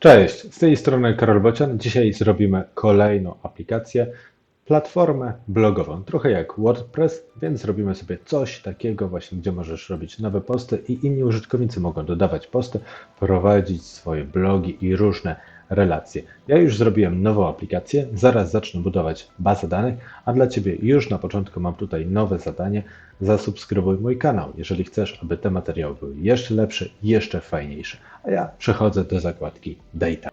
Cześć, z tej strony Karol Bocian. Dzisiaj zrobimy kolejną aplikację, platformę blogową. Trochę jak WordPress, więc zrobimy sobie coś takiego właśnie, gdzie możesz robić nowe posty i inni użytkownicy mogą dodawać posty, prowadzić swoje blogi i różne relacje. Ja już zrobiłem nową aplikację, zaraz zacznę budować bazę danych, a dla Ciebie już na początku mam tutaj nowe zadanie. Zasubskrybuj mój kanał, jeżeli chcesz, aby te materiały były jeszcze lepsze, jeszcze fajniejsze. A ja przechodzę do zakładki Data.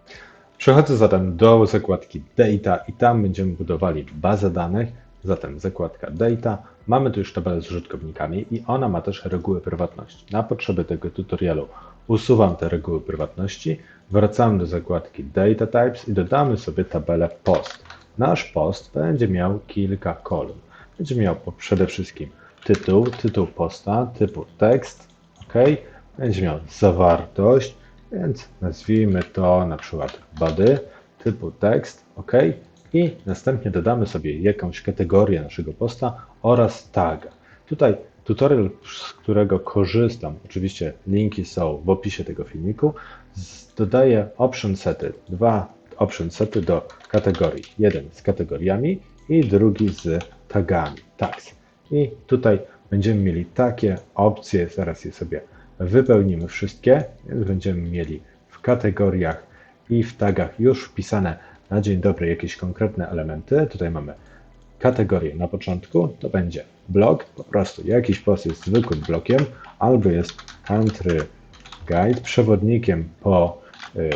Przechodzę zatem do zakładki Data i tam będziemy budowali bazę danych. Zatem zakładka Data. Mamy tu już tabelę z użytkownikami i ona ma też reguły prywatności. Na potrzeby tego tutorialu usuwam te reguły prywatności, wracamy do zakładki Data Types i dodamy sobie tabelę Post. Nasz post będzie miał kilka kolumn. Będzie miał przede wszystkim tytuł, tytuł posta, typu tekst, ok? Będzie miał zawartość, więc nazwijmy to na przykład body, typu tekst, ok? I następnie dodamy sobie jakąś kategorię naszego posta oraz taga. Tutaj tutorial, z którego korzystam, oczywiście linki są w opisie tego filmiku, dodaję option sety, dwa option sety do kategorii. Jeden z kategoriami i drugi z tagami, tags. I tutaj będziemy mieli takie opcje, zaraz je sobie wypełnimy wszystkie, więc będziemy mieli w kategoriach i w tagach już wpisane na dzień dobry jakieś konkretne elementy. Tutaj mamy kategorię na początku, to będzie blog, po prostu jakiś post jest zwykłym blokiem, albo jest country guide, przewodnikiem po y,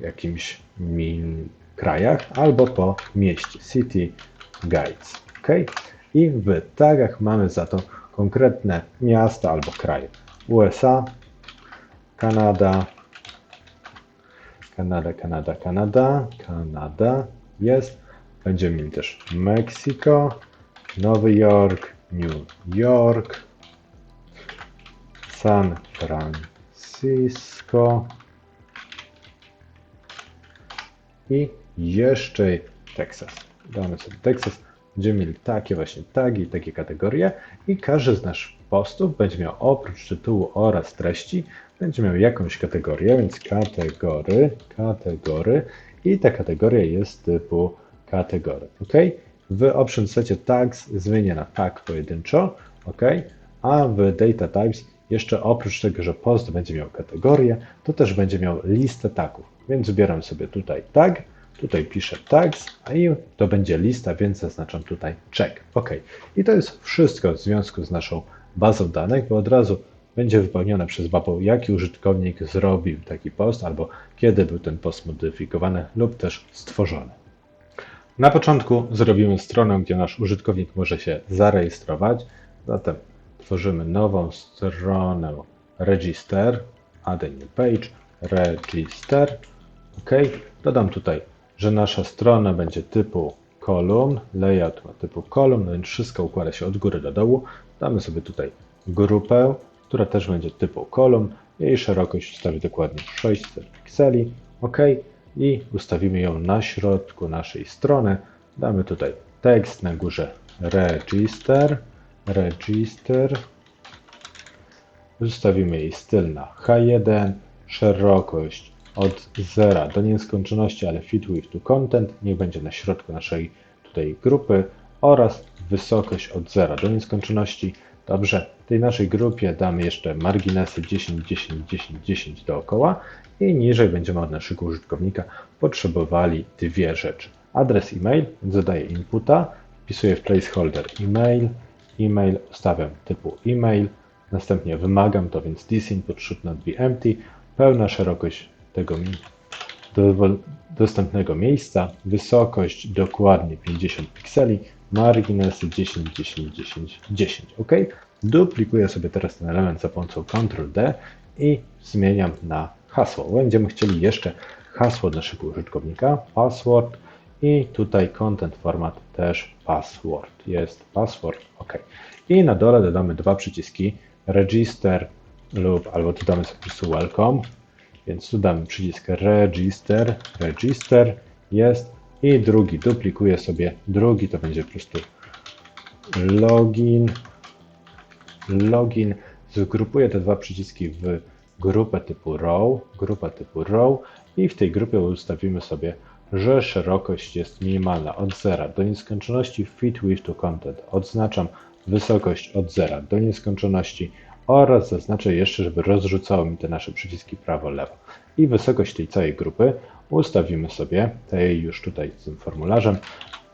jakimś min krajach, albo po mieście, city guides. ok? I w tagach mamy za to konkretne miasta albo kraje. USA, Kanada, Kanada, Kanada, Kanada, Kanada jest. Będziemy mieli też Meksyko, Nowy Jork, New York, San Francisco i jeszcze Teksas. Damy sobie Teksas. Będziemy mieli takie właśnie tagi, takie kategorie i każdy z naszych postów będzie miał oprócz tytułu oraz treści, będzie miał jakąś kategorię, więc kategory, kategory i ta kategoria jest typu kategory. ok? W option secie tags zmienię na tag pojedynczo, ok? A w data types jeszcze oprócz tego, że post będzie miał kategorię, to też będzie miał listę tagów. Więc wybieram sobie tutaj tag, tutaj piszę tags, a i to będzie lista, więc zaznaczam tutaj check. ok? I to jest wszystko w związku z naszą bazą danych, bo od razu będzie wypełnione przez WAPO, jaki użytkownik zrobił taki post, albo kiedy był ten post modyfikowany lub też stworzony. Na początku zrobimy stronę, gdzie nasz użytkownik może się zarejestrować. Zatem tworzymy nową stronę register, add a new page, register. OK. Dodam tutaj, że nasza strona będzie typu kolumn, layout ma typu kolumn, więc wszystko układa się od góry do dołu. Damy sobie tutaj grupę, która też będzie typu kolumn. Jej szerokość ustawię dokładnie 600 pikseli. OK. I ustawimy ją na środku naszej strony. Damy tutaj tekst na górze register, register. Zostawimy jej styl na H1, szerokość od 0 do nieskończoności, ale fit with to content, niech będzie na środku naszej tutaj grupy oraz wysokość od 0 do nieskończoności. Dobrze, tej naszej grupie damy jeszcze marginesy 10, 10, 10, 10 dookoła i niżej będziemy od naszego użytkownika potrzebowali dwie rzeczy. Adres e-mail, więc zadaję inputa, wpisuję w placeholder e-mail, e-mail ustawiam typu e-mail, następnie wymagam to, więc this input should not be empty, pełna szerokość tego dostępnego miejsca, wysokość dokładnie 50 pikseli, marginesy 10, 10, 10, 10, ok? Duplikuję sobie teraz ten element za pomocą Ctrl-D i zmieniam na hasło. Będziemy chcieli jeszcze hasło naszego użytkownika, password i tutaj content format też password. Jest password, ok. I na dole dodamy dwa przyciski register lub albo tu damy sobie po welcome, więc tu damy przycisk register, register jest i drugi duplikuję sobie, drugi to będzie po prostu login, login, zgrupuję te dwa przyciski w grupę typu row, grupę typu row i w tej grupie ustawimy sobie, że szerokość jest minimalna od 0 do nieskończoności fit width to content. Odznaczam wysokość od 0 do nieskończoności oraz zaznaczę jeszcze, żeby rozrzucało mi te nasze przyciski prawo-lewo. I wysokość tej całej grupy ustawimy sobie, tej już tutaj z tym formularzem,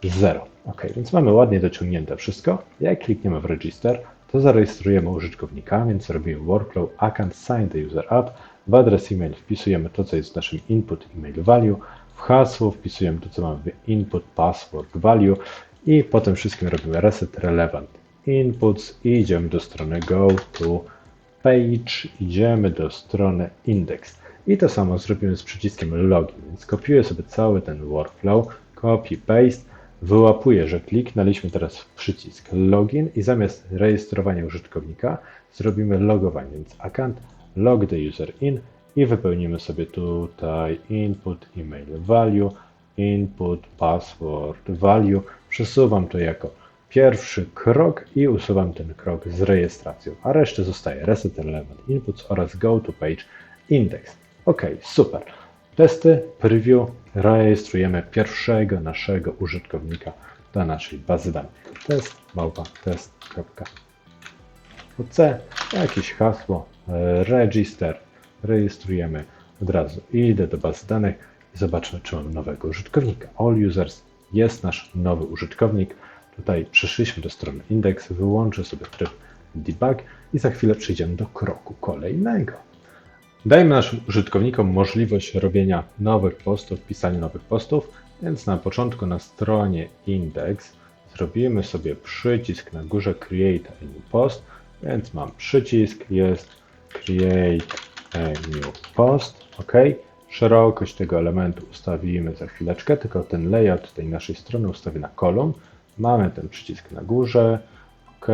0. Ok, więc mamy ładnie dociągnięte wszystko. Jak klikniemy w register, to zarejestrujemy użytkownika, więc robimy workflow account sign the user up. W adres e-mail wpisujemy to, co jest w naszym input email value. W hasło wpisujemy to, co mamy w input password value i potem wszystkim robimy reset relevant inputs i idziemy do strony go to page, idziemy do strony index. I to samo zrobimy z przyciskiem login, więc kopiuję sobie cały ten workflow, copy, paste, wyłapuję, że kliknęliśmy teraz w przycisk login i zamiast rejestrowania użytkownika zrobimy logowanie, więc account log the user in i wypełnimy sobie tutaj input email value, input password value, przesuwam to jako pierwszy krok i usuwam ten krok z rejestracją, a resztę zostaje reset element inputs oraz go to page index. Ok, super. Testy, preview, rejestrujemy pierwszego naszego użytkownika do naszej bazy danych. Test, małpa, test.c, jakieś hasło, e, register, rejestrujemy od razu. Idę do bazy danych i zobaczmy, czy mam nowego użytkownika. All users jest nasz nowy użytkownik. Tutaj przeszliśmy do strony index, wyłączę sobie tryb debug i za chwilę przejdziemy do kroku kolejnego. Dajmy naszym użytkownikom możliwość robienia nowych postów, pisania nowych postów, więc na początku na stronie index zrobimy sobie przycisk na górze Create a New Post, więc mam przycisk, jest Create a New Post, ok. Szerokość tego elementu ustawimy za chwileczkę, tylko ten layout tej naszej strony ustawię na kolumn. Mamy ten przycisk na górze, ok.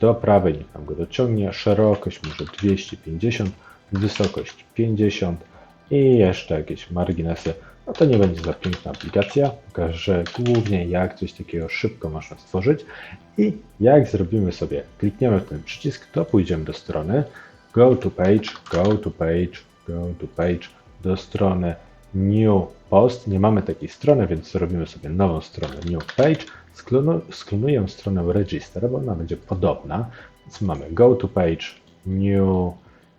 Do prawej niech nam go dociągnie, szerokość może 250 wysokość 50 i jeszcze jakieś marginesy. No to nie będzie za piękna aplikacja, pokażę głównie jak coś takiego szybko można stworzyć i jak zrobimy sobie, klikniemy w ten przycisk, to pójdziemy do strony go to page, go to page, go to page, do strony new post. Nie mamy takiej strony, więc zrobimy sobie nową stronę new page. Sklonuję stronę register, bo ona będzie podobna. Więc mamy go to page, new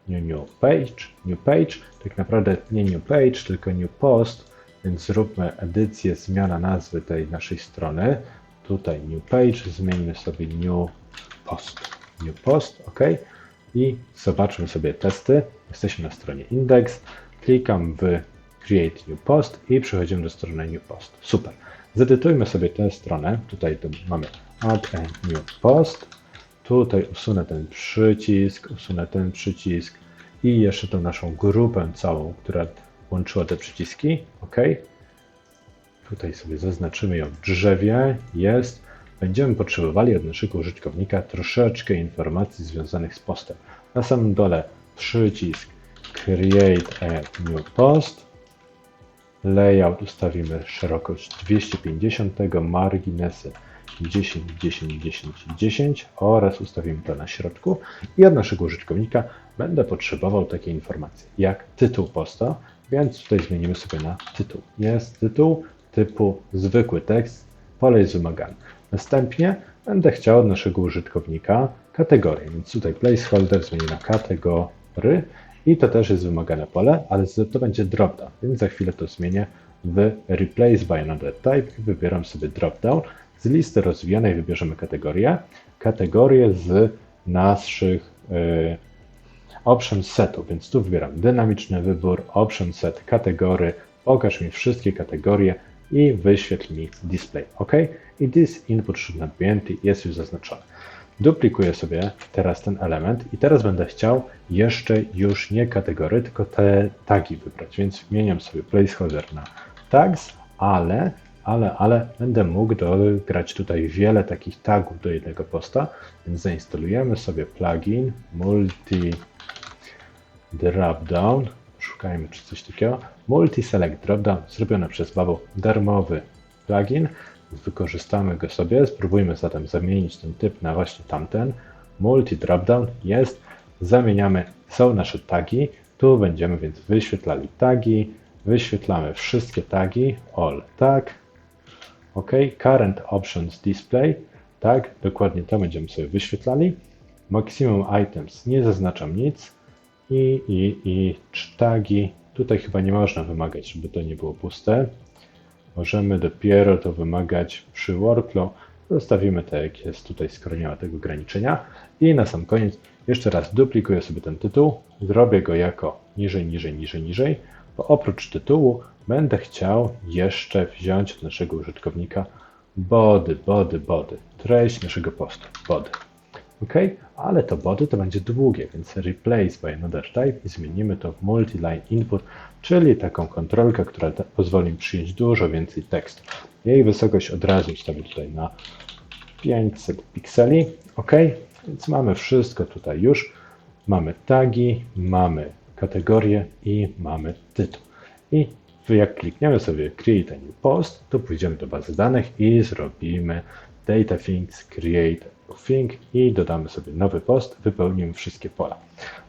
new, new page, new page, tak naprawdę nie new page, tylko new post, więc zróbmy edycję, zmiana nazwy tej naszej strony. Tutaj new page, zmienimy sobie new post, new post, ok. I zobaczmy sobie testy. Jesteśmy na stronie index, klikam w create new post i przechodzimy do strony new post. Super. Zedytujmy sobie tę stronę. Tutaj mamy add a new post Tutaj usunę ten przycisk, usunę ten przycisk i jeszcze tą naszą grupę całą, która łączyła te przyciski. OK. Tutaj sobie zaznaczymy ją w drzewie. Jest. Będziemy potrzebowali od naszego użytkownika troszeczkę informacji związanych z postem. Na samym dole przycisk Create a New Post. Layout ustawimy szerokość 250, marginesy 10, 10, 10, 10 oraz ustawimy to na środku i od naszego użytkownika będę potrzebował takiej informacji jak tytuł posta, więc tutaj zmienimy sobie na tytuł. Jest tytuł typu zwykły tekst, pole jest wymagane. Następnie będę chciał od naszego użytkownika kategorię, więc tutaj placeholder zmienię na kategory i to też jest wymagane pole, ale to będzie dropdown, więc za chwilę to zmienię w replace by another type i wybieram sobie dropdown z listy rozwijanej wybierzemy kategorię. Kategorię z naszych y, option setu, więc tu wybieram dynamiczny wybór, option set, kategory, pokaż mi wszystkie kategorie i wyświetl mi display. OK? I this input should not be empty jest już zaznaczony. Duplikuję sobie teraz ten element i teraz będę chciał jeszcze już nie kategory, tylko te tagi wybrać, więc zmieniam sobie placeholder na tags, ale ale, ale będę mógł dograć tutaj wiele takich tagów do jednego posta, więc zainstalujemy sobie plugin multi dropdown, szukajmy czy coś takiego, multi select dropdown, zrobiony przez Babu, darmowy plugin, wykorzystamy go sobie, spróbujmy zatem zamienić ten typ na właśnie tamten, multi dropdown jest, zamieniamy, są nasze tagi, Tu będziemy więc wyświetlali tagi, wyświetlamy wszystkie tagi, all. Tag, OK, current options display, tak, dokładnie to będziemy sobie wyświetlali. Maximum items, nie zaznaczam nic. I, i, i tagi, tutaj chyba nie można wymagać, żeby to nie było puste. Możemy dopiero to wymagać przy workflow. Zostawimy tak, jak jest tutaj, skoro tego ograniczenia. I na sam koniec jeszcze raz duplikuję sobie ten tytuł. Zrobię go jako niżej, niżej, niżej, niżej, bo oprócz tytułu będę chciał jeszcze wziąć od naszego użytkownika body, body, body. Treść naszego postu, body. OK, ale to body to będzie długie, więc replace by another type i zmienimy to w multi-line input, czyli taką kontrolkę, która pozwoli mi przyjąć dużo więcej tekstu. Jej wysokość od razu ustawię tutaj na 500 pikseli. OK, więc mamy wszystko tutaj już. Mamy tagi, mamy kategorie i mamy tytuł. I jak klikniemy sobie Create a New Post, to pójdziemy do bazy danych i zrobimy Data Things Create Thing i dodamy sobie nowy post, wypełnimy wszystkie pola.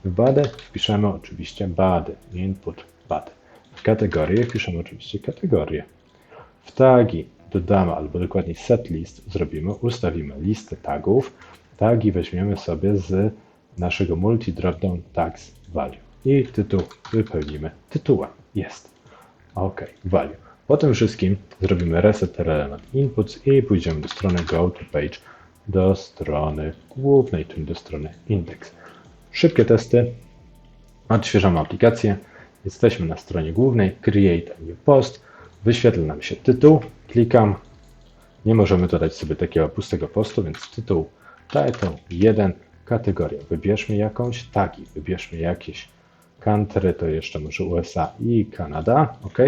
W body wpiszemy oczywiście body, input body. W kategorie wpiszemy oczywiście kategorie. W tagi dodamy, albo dokładniej set list zrobimy, ustawimy listę tagów. Tagi weźmiemy sobie z naszego multi dropdown tags value i tytuł wypełnimy tytułem. Jest. OK, value. Po tym wszystkim zrobimy reset element inputs i pójdziemy do strony go to page, do strony głównej, czyli do strony index. Szybkie testy. Odświeżamy aplikację. Jesteśmy na stronie głównej. Create a new post. Wyświetla nam się tytuł. Klikam. Nie możemy dodać sobie takiego pustego postu, więc tytuł title 1, kategoria. Wybierzmy jakąś, tagi, wybierzmy jakieś country, to jeszcze może USA i Kanada, ok.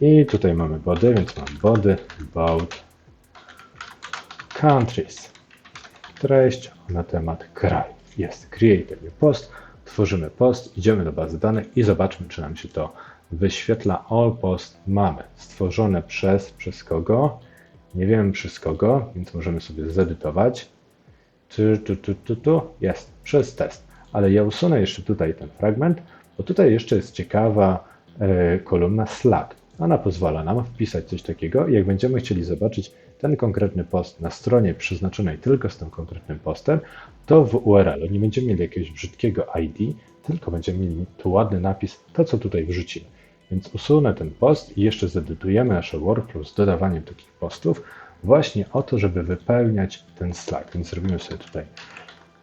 I tutaj mamy body, więc mam body about countries. Treść na temat kraju. Jest create a new post. Tworzymy post, idziemy do bazy danych i zobaczmy, czy nam się to wyświetla. All post mamy stworzone przez, przez kogo? Nie wiemy przez kogo, więc możemy sobie zedytować. Tu, tu, tu, tu, tu, jest, przez test. Ale ja usunę jeszcze tutaj ten fragment, bo tutaj jeszcze jest ciekawa e, kolumna Slack. Ona pozwala nam wpisać coś takiego i jak będziemy chcieli zobaczyć ten konkretny post na stronie przeznaczonej tylko z tym konkretnym postem, to w URL-u nie będziemy mieli jakiegoś brzydkiego ID, tylko będziemy mieli tu ładny napis, to co tutaj wrzucimy. Więc usunę ten post i jeszcze zedytujemy nasze workflow z dodawaniem takich postów właśnie o to, żeby wypełniać ten Slack. Więc zrobimy sobie tutaj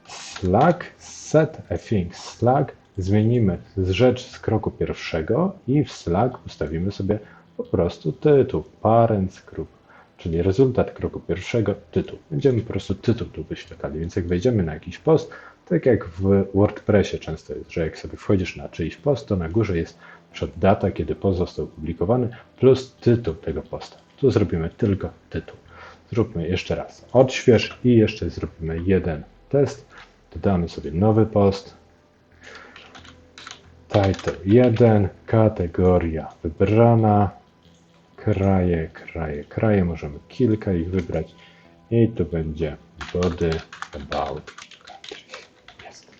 Slack, set a thing Slack, zmienimy rzecz z kroku pierwszego i w Slack ustawimy sobie po prostu tytuł, parents group, czyli rezultat kroku pierwszego, tytuł. Będziemy po prostu tytuł tu wyświetlali, więc jak wejdziemy na jakiś post, tak jak w WordPressie często jest, że jak sobie wchodzisz na czyjś post, to na górze jest przed data, kiedy post został opublikowany, plus tytuł tego posta. Tu zrobimy tylko tytuł. Zróbmy jeszcze raz odśwież i jeszcze zrobimy jeden test. Dodamy sobie nowy post. Title 1, kategoria wybrana, kraje, kraje, kraje. Możemy kilka ich wybrać i tu będzie body about countries. Jest.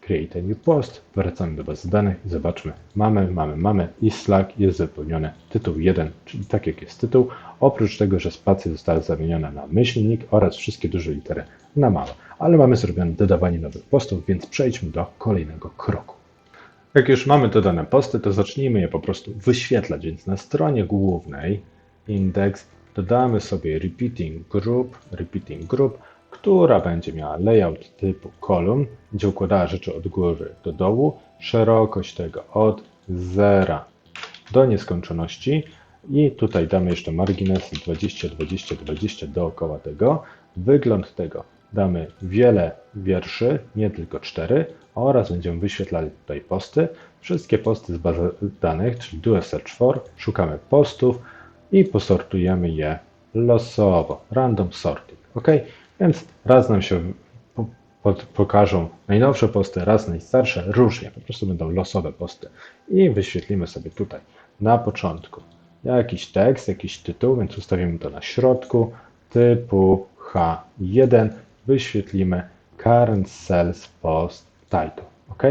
Create a new post. Wracamy do bazy danych i zobaczmy. Mamy, mamy, mamy i Slack jest wypełniony tytuł 1, czyli tak jak jest tytuł. Oprócz tego, że spacje zostały zamienione na myślnik oraz wszystkie duże litery na małe. Ale mamy zrobione dodawanie nowych postów, więc przejdźmy do kolejnego kroku. Jak już mamy dodane posty, to zacznijmy je po prostu wyświetlać. Więc na stronie głównej index dodamy sobie repeating group, repeating group, która będzie miała layout typu column, będzie układała rzeczy od góry do dołu, szerokość tego od 0 do nieskończoności i tutaj damy jeszcze marginesy 20, 20, 20 dookoła tego. Wygląd tego damy wiele wierszy, nie tylko cztery, oraz będziemy wyświetlali tutaj posty. Wszystkie posty z bazy danych, czyli do search for, szukamy postów i posortujemy je losowo, random sorting. ok? Więc raz nam się po, po, pokażą najnowsze posty, raz najstarsze, różnie, po prostu będą losowe posty. I wyświetlimy sobie tutaj na początku jakiś tekst, jakiś tytuł, więc ustawimy to na środku typu H1, wyświetlimy current sales post title. ok?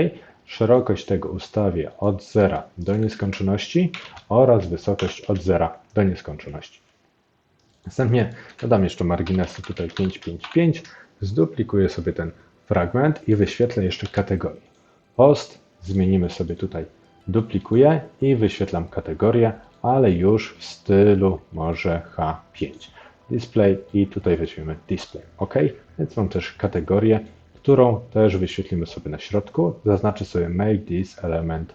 szerokość tego ustawię od 0 do nieskończoności oraz wysokość od 0 do nieskończoności. Następnie dodam jeszcze marginesy tutaj 5, 5, 5, zduplikuję sobie ten fragment i wyświetlę jeszcze kategorię. Post zmienimy sobie tutaj duplikuję i wyświetlam kategorię, ale już w stylu może H5. Display i tutaj weźmiemy display. OK, więc mam też kategorię, którą też wyświetlimy sobie na środku. Zaznaczę sobie make this element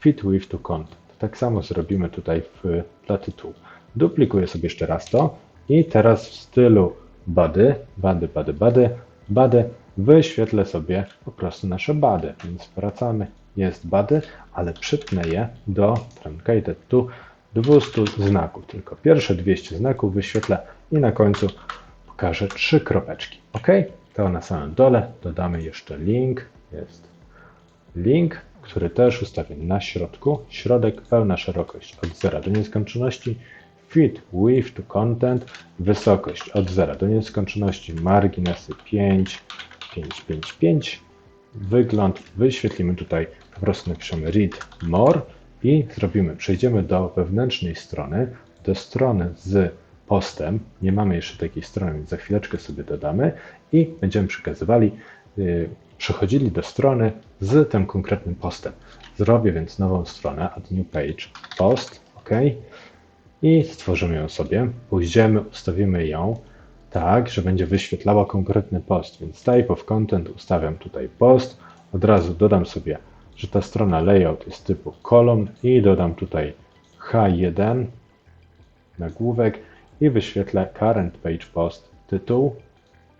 fit with to content. Tak samo zrobimy tutaj w, dla tytułu. Duplikuję sobie jeszcze raz to i teraz w stylu body, body, body, body, body wyświetlę sobie po prostu nasze bady. Więc wracamy, jest bady, ale przypnę je do truncated to 200 znaków. Tylko pierwsze 200 znaków wyświetlę i na końcu pokażę trzy kropeczki. OK? To na samym dole dodamy jeszcze link. Jest link, który też ustawię na środku. Środek, pełna szerokość od 0 do nieskończoności. Fit width to content, wysokość od 0 do nieskończoności, marginesy 5, 5, 5, 5. Wygląd wyświetlimy tutaj, po prostu napiszemy read more i zrobimy, przejdziemy do wewnętrznej strony, do strony z postem. Nie mamy jeszcze takiej strony, więc za chwileczkę sobie dodamy i będziemy przekazywali, yy, przechodzili do strony z tym konkretnym postem. Zrobię więc nową stronę, add new page, post, ok, i stworzymy ją sobie. Pójdziemy, ustawimy ją tak, że będzie wyświetlała konkretny post, więc type of content ustawiam tutaj post, od razu dodam sobie, że ta strona layout jest typu kolumn i dodam tutaj H1 nagłówek i wyświetlę Current Page Post tytuł,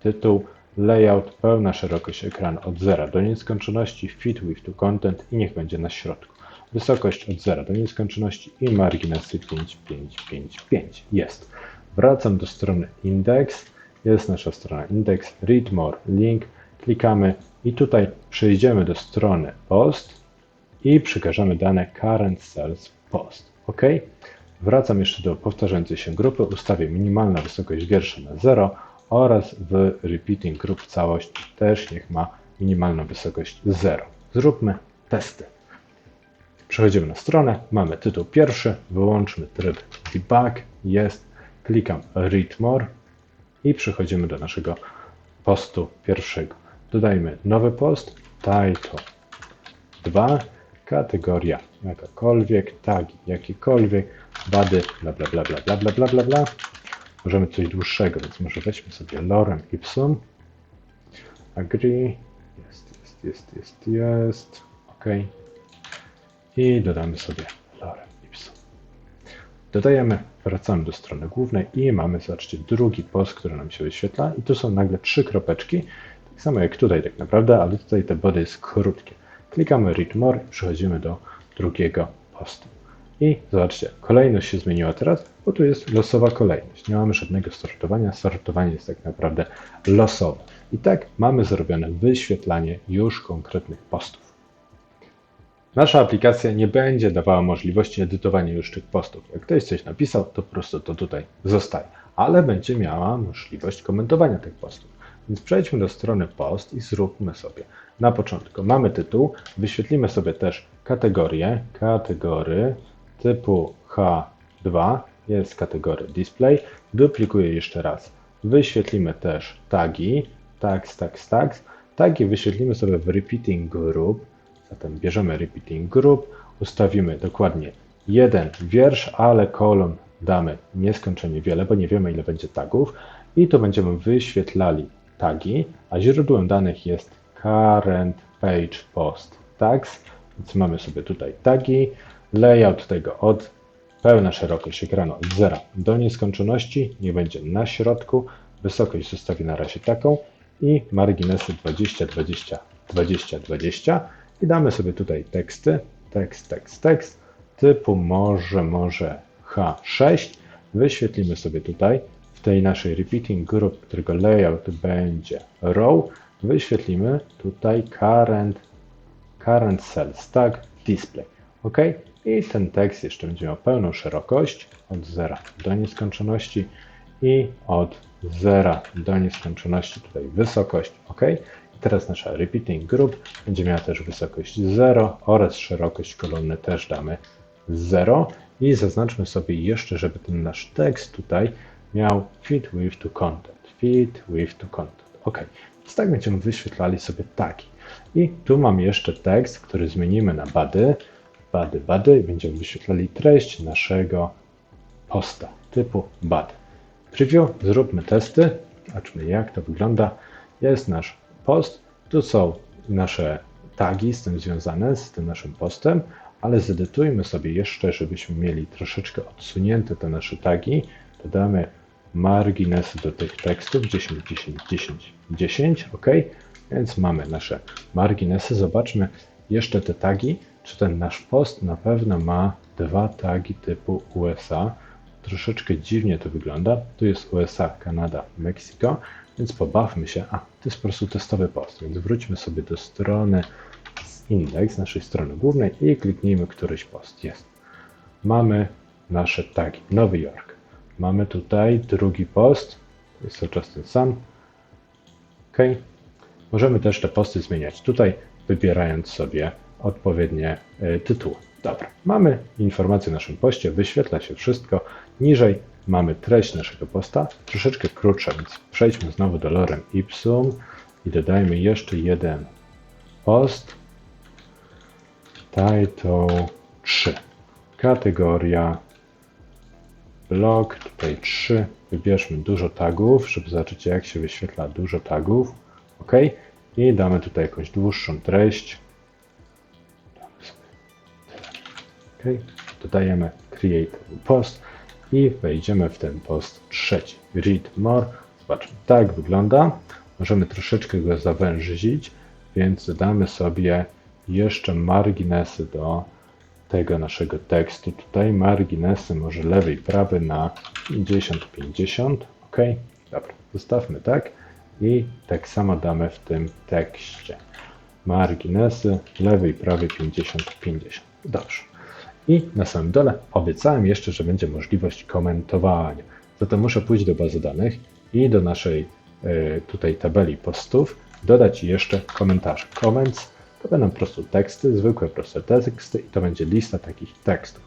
tytuł, layout, pełna szerokość ekranu od 0 do nieskończoności, fit with to content i niech będzie na środku. Wysokość od 0 do nieskończoności i marginesy 5, 5, 5, 5. Jest. Wracam do strony index. Jest nasza strona index, read more, link. Klikamy i tutaj przejdziemy do strony post i przekażemy dane current cells post. OK? Wracam jeszcze do powtarzającej się grupy, ustawię minimalna wysokość wiersza na 0 oraz w repeating group całość też niech ma minimalną wysokość 0. Zróbmy testy. Przechodzimy na stronę, mamy tytuł pierwszy, wyłączmy tryb debug, jest, klikam read more i przechodzimy do naszego postu pierwszego. Dodajmy nowy post, title 2, kategoria jakakolwiek, tagi jakiekolwiek, bady, bla bla bla bla bla bla bla bla bla. Możemy coś dłuższego, więc może weźmy sobie lorem ipsum. Agree. Jest, jest, jest, jest, jest. OK. I dodamy sobie lorem ipsum. Dodajemy, wracamy do strony głównej i mamy, zobaczcie, drugi post, który nam się wyświetla. I tu są nagle trzy kropeczki. Tak samo jak tutaj tak naprawdę, ale tutaj te body jest krótkie. Klikamy Read More i przechodzimy do drugiego postu. I zobaczcie, kolejność się zmieniła teraz, bo tu jest losowa kolejność. Nie mamy żadnego sortowania. Sortowanie jest tak naprawdę losowe. I tak mamy zrobione wyświetlanie już konkretnych postów. Nasza aplikacja nie będzie dawała możliwości edytowania już tych postów. Jak ktoś coś napisał, to po prostu to tutaj zostaje, ale będzie miała możliwość komentowania tych postów. Więc przejdźmy do strony post i zróbmy sobie na początku. Mamy tytuł, wyświetlimy sobie też kategorię, kategory typu H2, jest kategoria display, duplikuję jeszcze raz. Wyświetlimy też tagi, tags, tags, tags. Tagi wyświetlimy sobie w repeating group, zatem bierzemy repeating group, ustawimy dokładnie jeden wiersz, ale kolumn damy nieskończenie wiele, bo nie wiemy ile będzie tagów i to będziemy wyświetlali tagi, a źródłem danych jest current page post. Tags, więc mamy sobie tutaj tagi, layout tego od pełna szerokość ekranu od 0 do nieskończoności, nie będzie na środku, wysokość zostawię na razie taką i marginesy 20, 20, 20, 20 i damy sobie tutaj teksty, tekst, tekst, tekst, typu może, może H6, wyświetlimy sobie tutaj tej naszej repeating group, którego layout będzie row, wyświetlimy tutaj current, current cells, tak, display, ok? I ten tekst jeszcze będzie miał pełną szerokość od 0 do nieskończoności i od 0 do nieskończoności tutaj wysokość, ok? I Teraz nasza repeating group będzie miała też wysokość 0 oraz szerokość kolumny też damy 0 i zaznaczmy sobie jeszcze, żeby ten nasz tekst tutaj miał fit with to content. Fit with to content. OK. Więc tak będziemy wyświetlali sobie taki. I tu mam jeszcze tekst, który zmienimy na body. Body, body. Będziemy wyświetlali treść naszego posta typu body. Preview, zróbmy testy. Zobaczmy jak to wygląda. Jest nasz post. Tu są nasze tagi z tym związane, z tym naszym postem, ale zedytujmy sobie jeszcze, żebyśmy mieli troszeczkę odsunięte te nasze tagi. Dodamy marginesy do tych tekstów 10, 10, 10, 10, ok? Więc mamy nasze marginesy. Zobaczmy jeszcze te tagi, czy ten nasz post na pewno ma dwa tagi typu USA. Troszeczkę dziwnie to wygląda. Tu jest USA, Kanada, Meksyko, więc pobawmy się. A, to jest po prostu testowy post, więc wróćmy sobie do strony z indeks, naszej strony głównej i kliknijmy któryś post. Jest. Mamy nasze tagi. Nowy Jork. Mamy tutaj drugi post. Jest cały czas ten sam. OK. Możemy też te posty zmieniać tutaj, wybierając sobie odpowiednie y, tytuły. Dobra, mamy informację o naszym poście, wyświetla się wszystko. Niżej mamy treść naszego posta, troszeczkę krótsza, więc przejdźmy znowu do lorem ipsum i dodajmy jeszcze jeden post. Title 3. Kategoria blog, tutaj 3. Wybierzmy dużo tagów, żeby zobaczyć jak się wyświetla dużo tagów. OK. I damy tutaj jakąś dłuższą treść. OK. Dodajemy create post i wejdziemy w ten post trzeci. Read more. Zobaczmy, tak wygląda. Możemy troszeczkę go zawężyć, więc dodamy sobie jeszcze marginesy do tego naszego tekstu. Tutaj marginesy może lewy i prawy na 50-50. OK. Dobra, zostawmy tak. I tak samo damy w tym tekście. Marginesy lewy i prawy 50-50. Dobrze. I na samym dole obiecałem jeszcze, że będzie możliwość komentowania. Zatem muszę pójść do bazy danych i do naszej y, tutaj tabeli postów dodać jeszcze komentarze. Comments to będą po prostu teksty, zwykłe proste teksty i to będzie lista takich tekstów.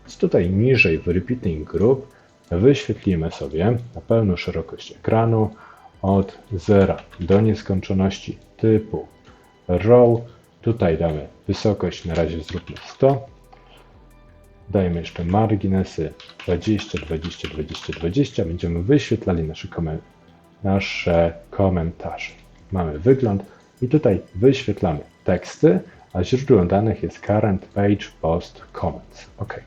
Więc tutaj niżej w Repeating Group wyświetlimy sobie na pełną szerokość ekranu od 0 do nieskończoności typu row. Tutaj damy wysokość, na razie zróbmy 100. Dajmy jeszcze marginesy 20, 20, 20, 20. Będziemy wyświetlali nasze, komen nasze komentarze. Mamy wygląd i tutaj wyświetlamy teksty, a źródłem danych jest current page post comments. OK.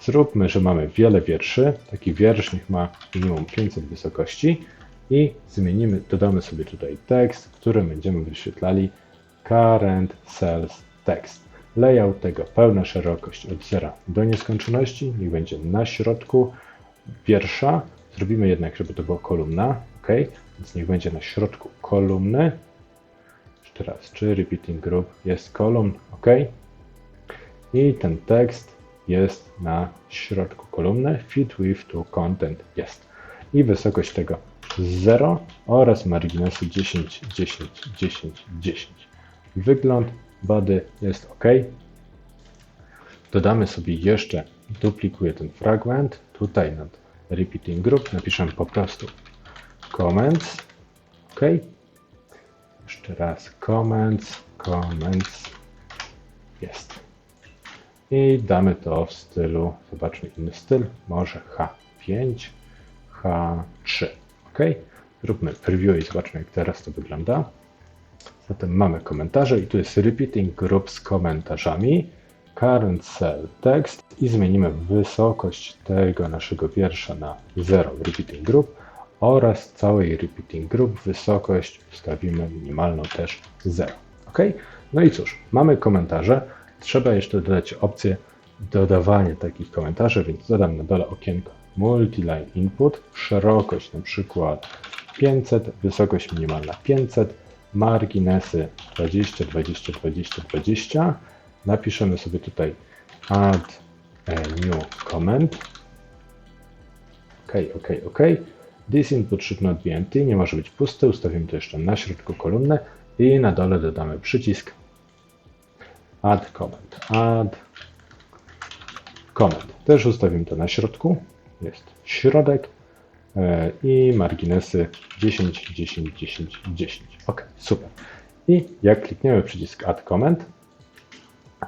Zróbmy, że mamy wiele wierszy. Taki wiersz niech ma minimum 500 wysokości i zmienimy, dodamy sobie tutaj tekst, który będziemy wyświetlali current cells text. Layout tego pełna szerokość od 0 do nieskończoności, niech będzie na środku wiersza. Zrobimy jednak, żeby to była kolumna, ok? Więc niech będzie na środku kolumny. Jeszcze raz, czy repeating group jest kolumn, ok? I ten tekst jest na środku kolumny, fit with to content jest. I wysokość tego 0 oraz marginesy 10, 10, 10, 10. Wygląd body jest ok. Dodamy sobie jeszcze, duplikuję ten fragment, tutaj nad repeating group napiszę po prostu comments, ok. Jeszcze raz comments, comments, jest. I damy to w stylu, zobaczmy inny styl, może H5, H3, ok. Zróbmy preview i zobaczmy jak teraz to wygląda. Zatem mamy komentarze i tu jest repeating group z komentarzami, current cell text i zmienimy wysokość tego naszego wiersza na 0 w repeating group oraz całej repeating group wysokość ustawimy minimalną też 0. OK? No i cóż, mamy komentarze. Trzeba jeszcze dodać opcję dodawania takich komentarzy, więc dodam na dole okienko multiline input, szerokość na przykład 500, wysokość minimalna 500, marginesy 20, 20, 20, 20. Napiszemy sobie tutaj add new comment. OK, OK, OK. Not be empty, nie może być pusty. Ustawimy to jeszcze na środku kolumnę i na dole dodamy przycisk Add Comment. Add Comment. Też ustawimy to na środku. Jest środek e, i marginesy 10, 10, 10, 10. Ok, super. I jak klikniemy przycisk Add Comment,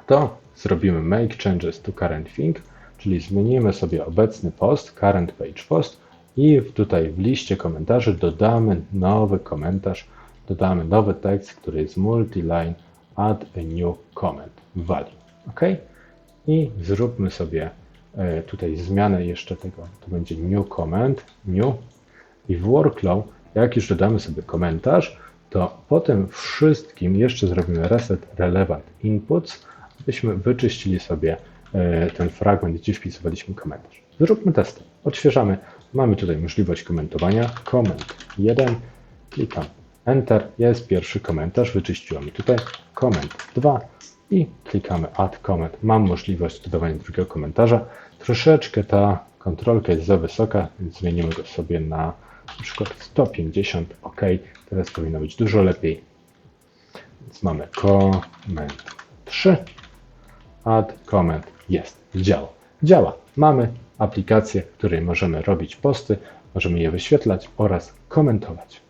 to zrobimy Make Changes to Current Thing, czyli zmienimy sobie obecny post, Current Page Post i tutaj w liście komentarzy dodamy nowy komentarz, dodamy nowy tekst, który jest multi-line add a new comment value. OK? I zróbmy sobie e, tutaj zmianę jeszcze tego, to będzie new comment, new i w workflow, jak już dodamy sobie komentarz, to potem wszystkim jeszcze zrobimy reset relevant inputs, abyśmy wyczyścili sobie e, ten fragment, gdzie wpisywaliśmy komentarz. Zróbmy testy. Odświeżamy. Mamy tutaj możliwość komentowania. Comment 1. Klikam Enter. Jest pierwszy komentarz. Wyczyściło mi tutaj. Comment 2. I klikamy Add Comment. Mam możliwość dodawania drugiego komentarza. Troszeczkę ta kontrolka jest za wysoka, więc zmienimy go sobie na na przykład 150. OK. Teraz powinno być dużo lepiej. Więc mamy comment 3. Add comment. Jest. Działa. Działa. Mamy aplikację, w której możemy robić posty, możemy je wyświetlać oraz komentować.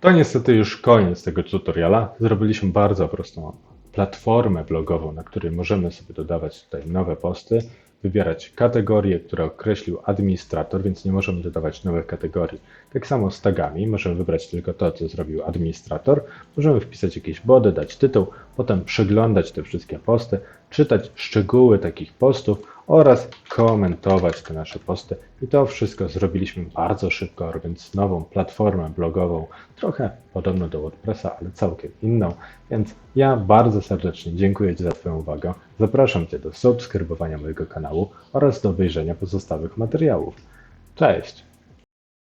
To niestety już koniec tego tutoriala. Zrobiliśmy bardzo prostą platformę blogową, na której możemy sobie dodawać tutaj nowe posty, wybierać kategorie, które określił administrator, więc nie możemy dodawać nowych kategorii. Tak samo z tagami, możemy wybrać tylko to, co zrobił administrator. Możemy wpisać jakieś body, dać tytuł, potem przeglądać te wszystkie posty, czytać szczegóły takich postów oraz komentować te nasze posty. I to wszystko zrobiliśmy bardzo szybko, robiąc nową platformę blogową, trochę podobną do WordPressa, ale całkiem inną. Więc ja bardzo serdecznie dziękuję Ci za Twoją uwagę. Zapraszam Cię do subskrybowania mojego kanału oraz do obejrzenia pozostałych materiałów. Cześć!